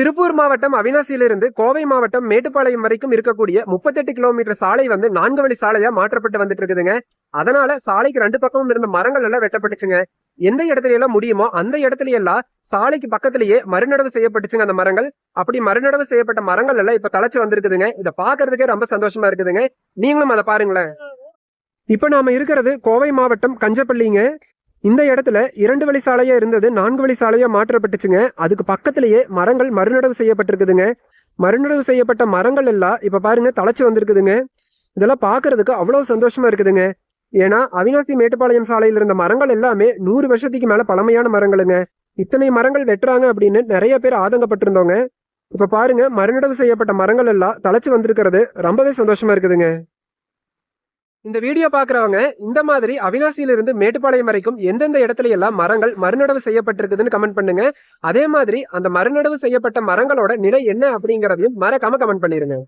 திருப்பூர் மாவட்டம் அவினாசியிலிருந்து கோவை மாவட்டம் மேட்டுப்பாளையம் வரைக்கும் இருக்கக்கூடிய முப்பத்தெட்டு கிலோமீட்டர் சாலை வந்து நான்கு வழி சாலையா மாற்றப்பட்டு வந்துட்டு இருக்குதுங்க. அதனால சாலைக்கு ரெண்டு பக்கமும் இருந்த மரங்கள் எல்லாம் வெட்டப்பட்டுச்சுங்க. எந்த இடத்துல எல்லாம் முடியுமோ அந்த இடத்துல எல்லாம் சாலைக்கு பக்கத்திலேயே மறுநடவு செய்யப்பட்டுச்சுங்க அந்த மரங்கள். அப்படி மறுநடவு செய்யப்பட்ட மரங்கள் எல்லாம் இப்ப தலைச்சு வந்திருக்குதுங்க. இதை பாக்குறதுக்கே ரொம்ப சந்தோஷமா இருக்குதுங்க. நீங்களும் அதை பாருங்களேன். இப்ப நாம இருக்கிறது கோவை மாவட்டம் கஞ்சப்பள்ளிங்க. இந்த இடத்துல இரண்டு வழி சாலையா இருந்தது நான்கு வழி சாலையா மாற்றப்பட்டுச்சுங்க. அதுக்கு பக்கத்திலேயே மரங்கள் மறுநடவு செய்யப்பட்டிருக்குதுங்க. மறுநடவு செய்யப்பட்ட மரங்கள் எல்லாம் இப்ப பாருங்க தழைச்சு வந்திருக்குதுங்க. இதெல்லாம் பார்க்கறதுக்கு அவ்வளவு சந்தோஷமா இருக்குதுங்க. ஏன்னா அவினாசி மேட்டுப்பாளையம் சாலையில் இருந்த மரங்கள் எல்லாமே நூறு வருஷத்துக்கு மேல பழமையான மரங்களுங்க. இத்தனை மரங்கள் வெட்டுறாங்க அப்படின்னு நிறைய பேர் ஆதங்கப்பட்டிருந்தோங்க. இப்ப பாருங்க மறுநடவு செய்யப்பட்ட மரங்கள் எல்லாம் தழைச்சு வந்திருக்கிறது ரொம்பவே சந்தோஷமா இருக்குதுங்க. இந்த வீடியோ பார்க்குறவங்க இந்த மாதிரி அவினாசியிலிருந்து மேட்டுப்பாளையம் வரைக்கும் எந்தெந்த இடத்துல எல்லாம் மரங்கள் மறுநடவு செய்யப்பட்டிருக்குதுன்னு கமெண்ட் பண்ணுங்க. அதே மாதிரி அந்த மறுநடவு செய்யப்பட்ட மரங்களோட நிலை என்ன அப்படிங்கிறதையும் மறக்காம கமெண்ட் பண்ணிருங்க.